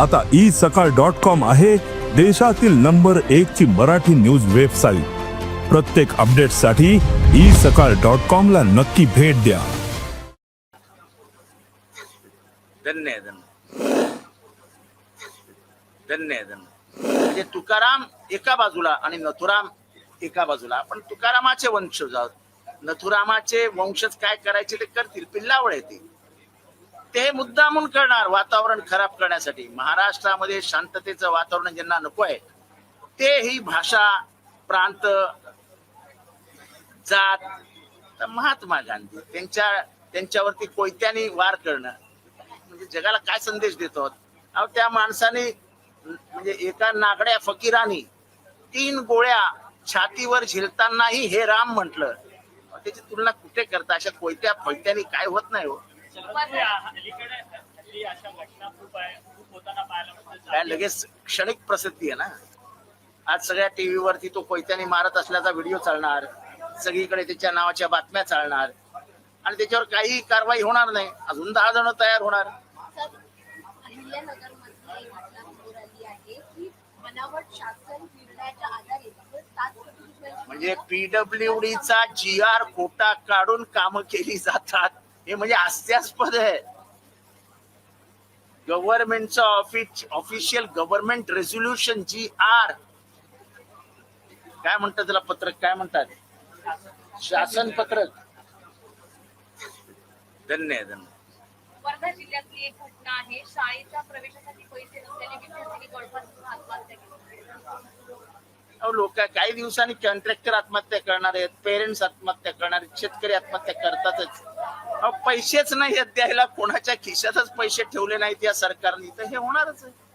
आता ई सकाळ dot com आहे देशातील नंबर एक ची मराठी न्यूज वेबसाईट. प्रत्येक अपडेटसाठी ई सकाळ डॉट कॉम ला नक्की भेट द्या. धन्य धन्य धन्य धन्य म्हणजे तुकाराम एका बाजूला आणि नथुराम एका बाजूला. आपण तुकारामाचे वंशज आहोत. नथुरामाचे वंशज काय करायचे ते करतील? पिल्लावळ येते. ते मुद्दामून करणार वातावरण खराब करण्यासाठी. महाराष्ट्रामध्ये शांततेचं वातावरण ज्यांना नको आहे ते ही भाषा प्रांत जात तर महात्मा गांधी त्यांच्या त्यांच्यावरती कोयत्याने वार करणं. म्हणजे जगाला काय संदेश देतो अहो त्या माणसाने म्हणजे एका नागड्या फकीरानी तीन गोळ्या छातीवर झेलतानाही हे राम म्हटलं. त्याची तुलना कुठे करता? अशा कोयत्या फैत्याने काय होत नाही हो? काय लगेच क्षणिक प्रसिद्धी आहे ना? आज सगळ्या टीव्ही वरती तो कोयत्याने मारत असल्याचा व्हिडिओ चालणार सगळीकडे त्याच्या नावाच्या बातम्या चालणार आणि त्याच्यावर काही कारवाई होणार नाही. अजून दहा जण तयार होणार. म्हणजे पीडब्ल्यूडी चा जी आर कोटा काढून काम केली जातात. हे म्हणजे हास्यास्पद आहे. गव्हर्नमेंटचं office official government resolution G R. काय म्हणतात त्याला पत्रक? काय म्हणतात? शासन पत्रक. धन्य आहे, धन्य वर्धा जिल्ह्यातली एक घटना आहे. शाळेच्या प्रवेशासाठी पैसे नसल्याने विद्यार्थ्यांनी गळफास करून आत्महत्या केली. अहो लोक काही दिवसांनी कॉन्ट्रॅक्टर आत्महत्या करणार आहेत. पेरेंट्स आत्महत्या करणार आहेत. शेतकरी आत्महत्या करतातच. पैसेच नाही आहेत द्यायला कोणाच्या खिशातच पैसे ठेवले नाहीत या सरकारने. तर हे होणारच आहे.